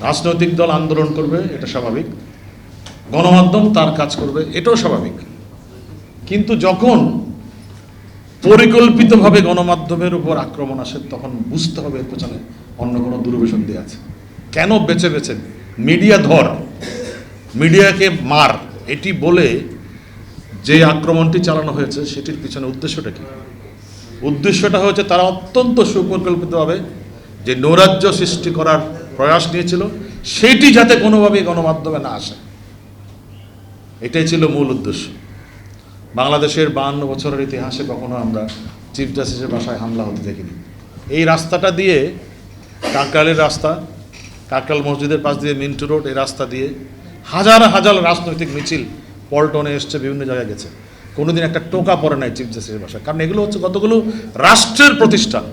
রাজনৈতিক দল আন্দোলন করবে, এটা স্বাভাবিক। গণমাধ্যম তার কাজ করবে, এটাও স্বাভাবিক। কিন্তু যখন পরিকল্পিতভাবে গণমাধ্যমের উপর আক্রমণ আসে, তখন বুঝতে হবে এর পেছনে অন্য কোনো দুর্বিসন্ধি আছে। কেন বেছে বেছে? মিডিয়া ধর। মিডিয়াকে মার। এটি বলে যে আক্রমণটি চালানো হয়েছে, সেটির পিছনে উদ্দেশ্যটা কি? উদ্দেশ্যটা হয়েছে তারা অত্যন্ত সুপরিকল্পিতভাবে যে নৈরাজ্য সৃষ্টি করার প্রয়াস নিয়েছিল, সেটি যাতে কোনোভাবেই গণমাধ্যমে না আসে। এটাই ছিল মূল উদ্দেশ্য। বাংলাদেশের বাহান্ন বছরের ইতিহাসে কখনো আমরা চিফ জাস্টিসের বাসায় হামলা হতে দেখিনি। এই রাস্তাটা দিয়ে কাকরালের রাস্তা কাকরাল মসজিদের পাশ দিয়ে মিন্টু রোড, এই রাস্তা দিয়ে হাজার হাজার রাজনৈতিক মিছিল, পল্টনে এসছে, বিভিন্ন জায়গায় গেছে। কোনোদিন একটা টোকা পড়ে নাই চিফ জাস্টিসের বাসায়। কারণ এগুলো হচ্ছে কতগুলো রাষ্ট্রের প্রতিষ্ঠান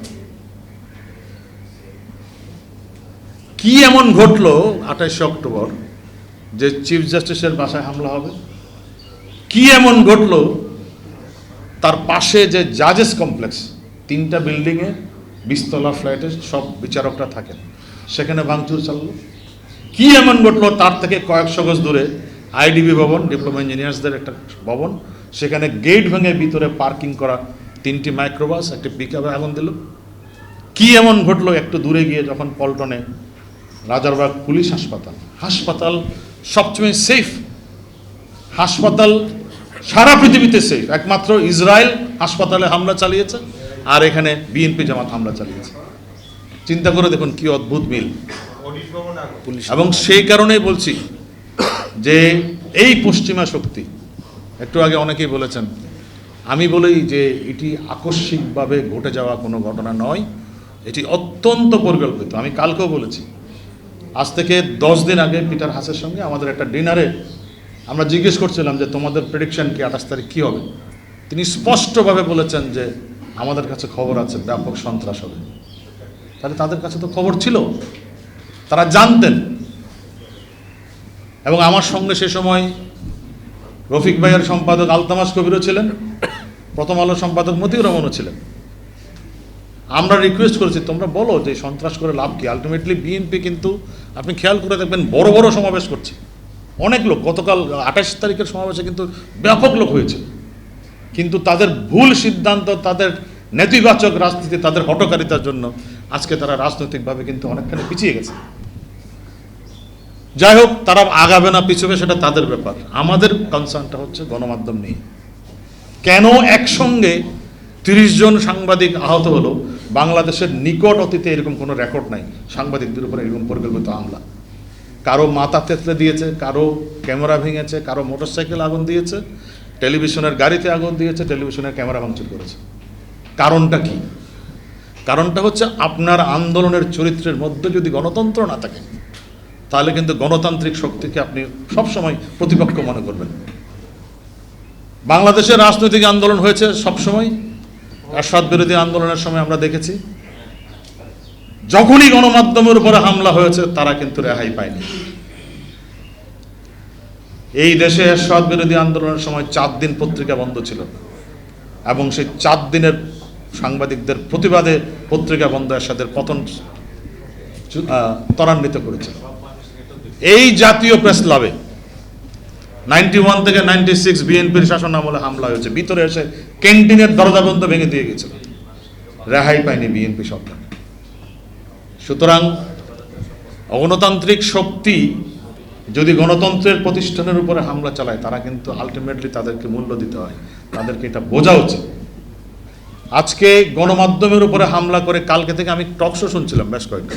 কি এমন ঘটলো আঠাইশে অক্টোবর যে চিফ জাস্টিসের বাসায় হামলা হবে? কি এমন ঘটলো তার পাশে যে জাজেস কমপ্লেক্স তিনটা বিল্ডিংয়ে বিস্তলা ফ্ল্যাটে সব বিচারকরা থাকেন, সেখানে ভাঙচুর চাললো। কি এমন ঘটলো তার থেকে কয়েকশো গজ দূরে আইডিবি ভবন ডিপ্লোমা ইঞ্জিনিয়ার্সদের একটা ভবন, সেখানে গেট ভেঙে ভিতরে পার্কিং করা তিনটি মাইক্রোবাস একটি পিকআপে আগুন দিল। কি এমন ঘটলো একটু দূরে গিয়ে যখন পল্টনে রাজারবাগ পুলিশ হাসপাতাল। হাসপাতাল সবচেয়ে সেফ হাসপাতাল সারা পৃথিবীতে সেফ একমাত্র ইসরায়েল হাসপাতালে হামলা চালিয়েছে আর এখানে বিএনপি জামাত হামলা চালিয়েছে। চিন্তা করে দেখুন কি অদ্ভুত মিল। এবং সেই কারণেই বলছি যে এই পশ্চিমা শক্তি একটু আগে অনেকেই বলেছেন আমি বলেই যে এটি আকস্মিকভাবে ঘটে যাওয়া কোনো ঘটনা নয় এটি অত্যন্ত পরিকল্পিত। আমি কালকেও বলেছি আজ থেকে দশ দিন আগে পিটার হাসের সঙ্গে আমাদের একটা ডিনারে আমরা জিজ্ঞেস করছিলাম যে তোমাদের প্রেডিকশন কি, আঠাশ তারিখ কী হবে? তিনি স্পষ্টভাবে বলেছেন যে আমাদের কাছে খবর আছে, ব্যাপক সন্ত্রাস হবে। তাহলে তাদের কাছে তো খবর ছিল। তারা জানতেন। এবং আমার সঙ্গে সে সময় রফিক ভাইয়ের সম্পাদক আলতামাস কবিরও ছিলেন। প্রথম আলো সম্পাদক মতিউর রহমানও ছিলেন। আমরা রিকোয়েস্ট করেছি, তোমরা বলো যে সন্ত্রাস করে লাভ কি? আলটিমেটলি বিএনপি কিন্তু আপনি খেয়াল করে দেখবেন বড় বড় সমাবেশ করছে। অনেক লোক, গতকাল আঠাশ তারিখের সমাবেশে কিন্তু ব্যাপক লোক হয়েছে। কিন্তু তাদের ভুল সিদ্ধান্ত, তাদের নেতিবাচক রাজনীতি, তাদের হটকারিতার জন্য আজকে তারা রাজনৈতিকভাবে কিন্তু অনেকখানি পিছিয়ে গেছে। যাই হোক, তারা আগাবে না, পিছবে সেটা তাদের ব্যাপার। আমাদের কনসার্নটা হচ্ছে গণমাধ্যম নিয়ে। কেন একসঙ্গে তিরিশ জন সাংবাদিক আহত হলো। বাংলাদেশের নিকট অতীতে এরকম কোনো রেকর্ড নাই। সাংবাদিকদের উপরে এরকম পরিকল্পিত হামলা। কারও মাথা তেতলে দিয়েছে, কারও ক্যামেরা ভেঙেছে, কারও মোটরসাইকেল আগুন দিয়েছে, টেলিভিশনের গাড়িতে আগুন দিয়েছে, টেলিভিশনের ক্যামেরা ভাঙচুর করেছে। কারণটা কি? কারণটা হচ্ছে আপনার আন্দোলনের চরিত্রের মধ্যে যদি গণতন্ত্র না থাকে, তাহলে কিন্তু গণতান্ত্রিক শক্তিকে আপনি সবসময় প্রতিপক্ষ মনে করবেন। বাংলাদেশের রাজনৈতিক আন্দোলন হয়েছে সবসময়। এরশাদ বিরোধী আন্দোলনের সময় আমরা দেখেছি, যখনই গণমাধ্যমের উপরে হামলা হয়েছে, তারা কিন্তু রেহাই পায়নি। এই দেশে এরশাদ বিরোধী আন্দোলনের সময় চার দিন পত্রিকা বন্ধ ছিল এবং সেই চার দিনের সাংবাদিকদের প্রতিবাদে পত্রিকা বন্ধ এরশাদের পতন ত্বরান্বিত করেছে। এই জাতীয় প্রেস ক্লাবে নাইনটি ওয়ান থেকে নাইনটি সিক্স বিএনপির শাসন আমলে হামলা হয়েছে। ভিতরে এসে ক্যান্টিনের দরজা বন্ধ ভেঙে দিয়ে গেছিল রেহাই পায়নি বিএনপি সরকার। সুতরাং অগণতান্ত্রিক শক্তি যদি গণতন্ত্রের প্রতিষ্ঠানের উপরে হামলা চালায়, তারা কিন্তু আলটিমেটলি তাদেরকে মূল্য দিতে হয়। তাদেরকে এটা বোঝা উচিত। আজকে গণমাধ্যমের উপরে হামলা করে কালকে থেকে আমি টকশো শুনছিলাম বেশ কয়েকটা।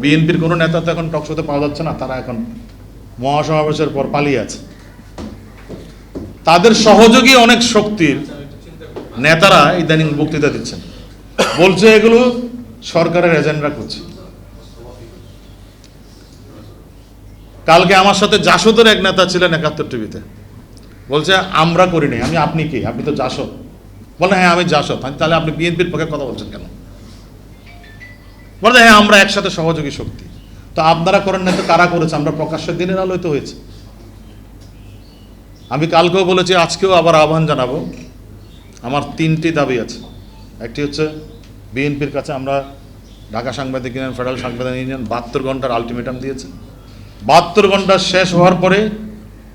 বিএনপির কোনো নেতা তো এখন টকশোতে পাওয়া যাচ্ছে না, তারা এখন মহাসমাবেশের পর পালিয়ে আছে। তাদের সহযোগী অনেক শক্তির নেতারা ইদানিং বক্তৃতা দিচ্ছেন। বলছে এগুলো সরকারের এজেন্টরা করছে। কালকে আমার সাথে জাসদের এক নেতা ছিলেন একাত্তর টিভিতে। বলছে, আমরা করিনি আমি, আপনি কি? আপনি তো জাসদ। বলে হ্যাঁ আমি জাসদ। তাহলে আপনি বিএনপির পক্ষে কথা বলছেন কেন? বলে হ্যাঁ আমরা একসাথে সহযোগী শক্তি। তো আপনারা করেন না তো কারা করেছে? আমরা প্রকাশ্যের দিনের আলোয় তো হয়েছে। আমি কালকেও বলেছি, আজকেও আবার আহ্বান জানাব। আমার তিনটি দাবি আছে। একটি হচ্ছে, বিএনপির কাছে আমরা ঢাকা সাংবাদিক ইউনিয়ন, ফেডারেল সাংবাদিক ইউনিয়ন বাহাত্তর ঘণ্টার আলটিমেটাম দিয়েছে। বাহাত্তর ঘণ্টা শেষ হওয়ার পরে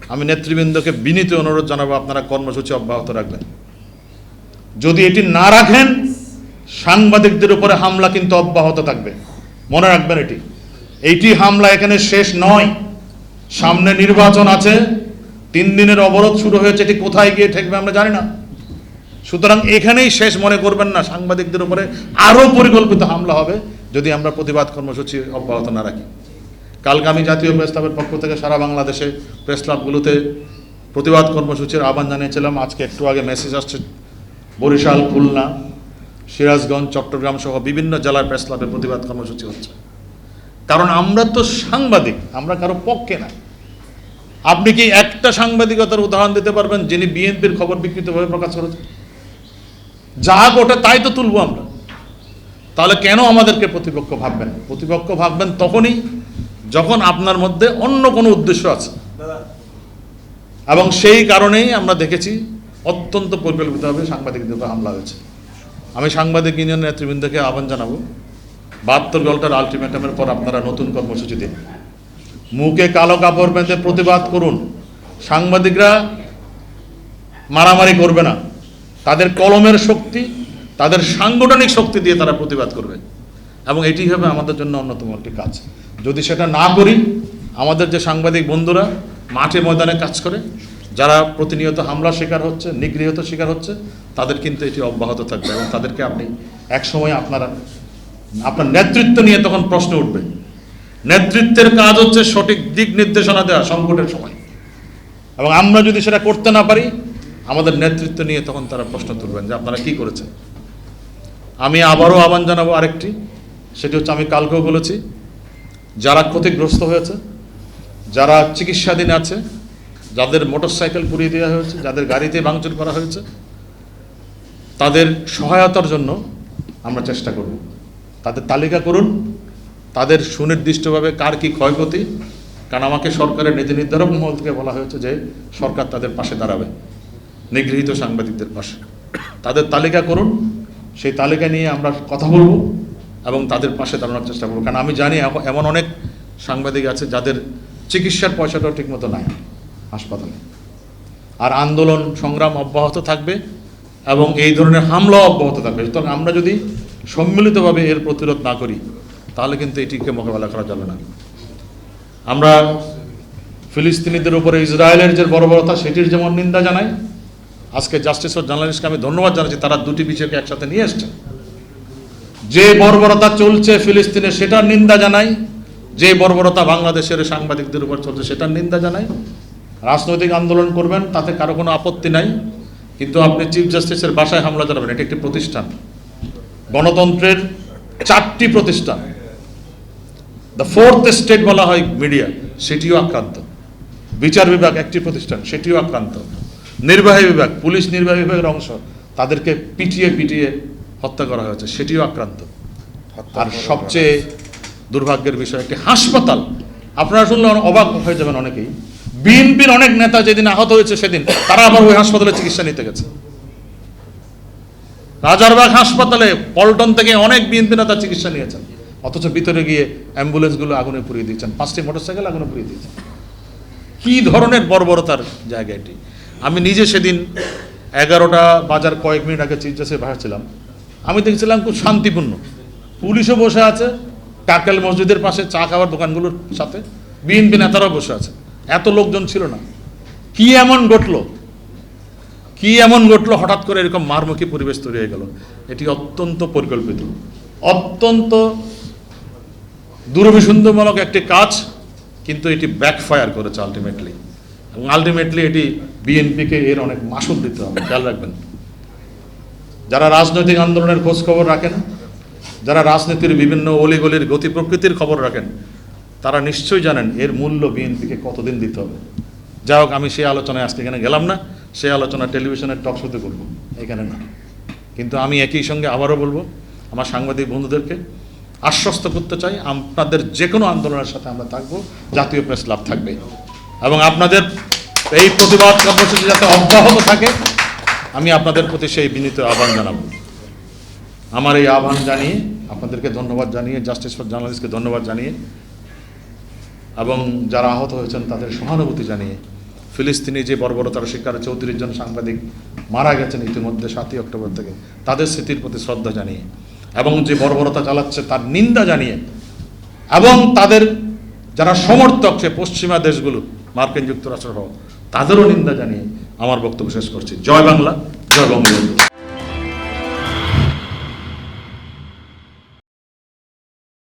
আমি নেতৃবৃন্দকে বিনীত অনুরোধ জানাব, আপনারা কর্মসূচি অব্যাহত রাখবেন। যদি এটি না রাখেন, সাংবাদিকদের উপরে হামলা কিন্তু অব্যাহত থাকবে। মনে রাখবেন এটি। এইটি হামলা এখানে শেষ নয়। সামনে নির্বাচন আছে। তিন দিনের অবরোধ শুরু হয়েছে, এটি কোথায় গিয়ে ঠেকবে আমরা জানি না। সুতরাং এখানেই শেষ মনে করবেন না, সাংবাদিকদের উপরে আরও পরিকল্পিত হামলা হবে, যদি আমরা প্রতিবাদ কর্মসূচি অব্যাহত না রাখি। কালকে আমি জাতীয় প্রেস ক্লাবের পক্ষ থেকে সারা বাংলাদেশে প্রেস ক্লাবগুলোতে প্রতিবাদ কর্মসূচির আহ্বান জানিয়েছিলাম। আজকে একটু আগে মেসেজ আসছে বরিশাল, খুলনা, সিরাজগঞ্জ চট্টগ্রাম সহ বিভিন্ন জেলার প্রেস ক্লাবে প্রতিবাদ কর্মসূচি হচ্ছে। কারণ আমরা তো সাংবাদিক, আমরা কারও পক্ষে না। আপনি কি একটা সাংবাদিকতার উদাহরণ দিতে পারবেন যিনি বিএনপির খবর বিকৃতভাবে প্রকাশ করেছেন? যা গোটা তাই তো তুলবো আমরা। তাহলে কেন আমাদেরকে প্রতিপক্ষ ভাববেন? প্রতিপক্ষ ভাববেন তখনই যখন আপনার মধ্যে অন্য কোনো উদ্দেশ্য আছে। এবং সেই কারণেই আমরা দেখেছি অত্যন্ত পরিকল্পিতভাবে সাংবাদিকদের উপর হামলা হয়েছে। আমি সাংবাদিক ইউনিয়ন নেতৃবৃন্দকে আহ্বান জানাব, বাহাত্তর ঘণ্টার আলটিমেটামের পর আপনারা নতুন কর্মসূচি দিন। মুখে কালো কাপড় বেঁধে প্রতিবাদ করুন। সাংবাদিকরা মারামারি করবে না। তাদের কলমের শক্তি, তাদের সাংগঠনিক শক্তি দিয়ে তারা প্রতিবাদ করবে। এবং এটি হবে আমাদের জন্য অন্যতম একটি কাজ। যদি সেটা না করি, আমাদের যে সাংবাদিক বন্ধুরা মাঠে ময়দানে কাজ করে, যারা প্রতিনিয়ত হামলা শিকার হচ্ছে, নিগৃহীত শিকার হচ্ছে, তাদের কিন্তু এটি অব্যাহত থাকবে এবং তাদেরকে আপনি একসময় আপনারা, আপনার নেতৃত্ব নিয়ে তখন প্রশ্ন উঠবে। নেতৃত্বের কাজ হচ্ছে সঠিক দিক নির্দেশনা দেওয়া সংকটের সময়। এবং আমরা যদি সেটা করতে না পারি, আমাদের নেতৃত্ব নিয়ে তখন তারা প্রশ্ন তুলবেন যে আপনারা কি করেছেন। আমি আবারও আহ্বান জানাব আরেকটি, সেটি হচ্ছে আমি কালকেও বলেছি, যারা ক্ষতিগ্রস্ত হয়েছে, যারা চিকিৎসাধীন আছে, যাদের মোটরসাইকেল পুড়িয়ে দেওয়া হয়েছে, যাদের গাড়িতে ভাঙচুর করা হয়েছে, তাদের সহায়তার জন্য আমরা চেষ্টা করব। তাদের তালিকা করুন তাদের সুনির্দিষ্টভাবে কার কি ক্ষয়ক্ষতি? কারণ আমাকে সরকারের নীতি নির্ধারক মহল থেকে বলা হয়েছে যে সরকার তাদের পাশে দাঁড়াবে, নিগৃহীত সাংবাদিকদের পাশে। তাদের তালিকা করুন, সেই তালিকা নিয়ে আমরা কথা বলব এবং তাদের পাশে দাঁড়ানোর চেষ্টা করব। কারণ আমি জানি এমন অনেক সাংবাদিক আছে যাদের চিকিৎসার পয়সাটাও ঠিকমতো নাই হাসপাতালে। আর আন্দোলন সংগ্রাম অব্যাহত থাকবে এবং এই ধরনের হামলা অব্যাহত থাকবে। সুতরাং আমরা যদি সম্মিলিতভাবে এর প্রতিরোধ না করি তাহলে কিন্তু এটিকে মোকাবেলা করা যাবে না। আমরা ফিলিস্তিনিদের উপরে ইসরায়েলের যে বর্বরতা, সেটির যেমন নিন্দা জানাই, আজকে জাস্টিস ফর জার্নালিস্টকে আমি ধন্যবাদ জানাচ্ছি, তারা দুটি বিষয়কে একসাথে নিয়ে এসছেন যে বর্বরতা চলছে ফিলিস্তিনে, সেটার নিন্দা জানাই। যে বর্বরতা বাংলাদেশের সাংবাদিকদের উপর চলছে, সেটার নিন্দা জানাই। রাজনৈতিক আন্দোলন করবেন, তাতে কারও কোনো আপত্তি নাই। কিন্তু আপনি চিফ জাস্টিসের বাসায় হামলা চালাবেন, এটি একটি প্রতিষ্ঠান। গণতন্ত্রের চারটি প্রতিষ্ঠান। দ্য ফোর্থ স্টেট বলা হয় মিডিয়া সেটিও আক্রান্ত। বিচার বিভাগ একটি প্রতিষ্ঠান সেটিও আক্রান্ত। নির্বাহী বিভাগ পুলিশ নির্বাহী বিভাগের অংশ তাদেরকে পিটিয়ে পিটিয়ে হত্যা করা হয়েছে সেটিও আক্রান্ত। আর সবচেয়ে দুর্ভাগ্যের বিষয় একটি হাসপাতাল। আপনারা শুনলে অবাক হয়ে যাবেন অনেকেই। বিএনপির অনেক নেতা যেদিন আহত হয়েছে সেদিন তারা আবার ওই হাসপাতালে চিকিৎসা নিতে গেছে। রাজারবাগ হাসপাতালে পল্টন থেকে অনেক বিএনপি নেতা চিকিৎসা নিয়েছেন। অথচ ভিতরে গিয়ে অ্যাম্বুলেন্সগুলো আগুনে পুড়িয়ে দিয়েছেন। পাঁচটি মোটরসাইকেল আগুনে পুড়িয়ে দিয়েছেন। কি ধরনের বর্বরতার জায়গা এটি? আমি নিজে সেদিন এগারোটা বাজার কয়েক মিনিট আগে চিফ জাস্টিসে ভাসছিলাম আমি দেখছিলাম খুব শান্তিপূর্ণ। পুলিশও বসে আছে টাকেল মসজিদের পাশে চা খাওয়ার দোকানগুলোর সাথে। বিএনপি নেতারাও বসে আছে। এত লোকজন ছিল না। কি এমন ঘটলো? কি এমন ঘটলো? হঠাৎ করে এরকম মারমুখী পরিবেশ তৈরি হয়ে গেল। এটি অত্যন্ত পরিকল্পিত। অত্যন্ত দূরভিসন্ধমূলক একটি কাজ, কিন্তু এটি ব্যাকফায়ার করেছে আলটিমেটলি এবং আলটিমেটলি এটি বিএনপিকে এর অনেক মাসুল দিতে হবে, খেয়াল রাখবেন। যারা রাজনৈতিক আন্দোলনের খোঁজ খবর রাখেন, যারা রাজনীতির বিভিন্ন অলিগলির গতি প্রকৃতির খবর রাখেন, তারা নিশ্চয়ই জানেন এর মূল্য বিএনপিকে কতদিন দিতে হবে। যাই হোক, আমি সেই আলোচনায় আজকে এখানে গেলাম না, সেই আলোচনা টেলিভিশনের টক শোতে করব, এখানে না। কিন্তু আমি একই সঙ্গে আবারও বলব, আমার সাংবাদিক বন্ধুদেরকে আশ্বস্ত করতে চাই, আপনাদের যে কোনো আন্দোলনের সাথে আমরা থাকব, জাতীয় প্রেস ক্লাব থাকবে। এবং আপনাদের এই প্রতিবাদ কর্মসূচি যাতে অব্যাহত থাকে, আমি আপনাদের প্রতি সেই বিনীত আহ্বান জানাব। আমার এই আহ্বান জানিয়ে আপনাদেরকে ধন্যবাদ জানিয়ে জাস্টিস ফর জার্নালিস্টকে ধন্যবাদ জানিয়ে, এবং যারা আহত হয়েছেন তাদের সহানুভূতি জানিয়ে, ফিলিস্তিনি যে বর্বরতার শিকারে চৌত্রিশ জন সাংবাদিক মারা গেছেন ইতিমধ্যে সাতই অক্টোবর থেকে, তাদের স্মৃতির প্রতি শ্রদ্ধা জানিয়ে এবং যে বর্বরতা চালাচ্ছে তার নিন্দা জানিয়ে এবং তাদের যারা সমর্থক সে পশ্চিমা দেশগুলো, মার্কিন যুক্তরাষ্ট্র সহ, তাদেরও নিন্দা জানিয়ে আমার বক্তব্য শেষ করছি। জয় বাংলা, জয় বঙ্গবন্ধু।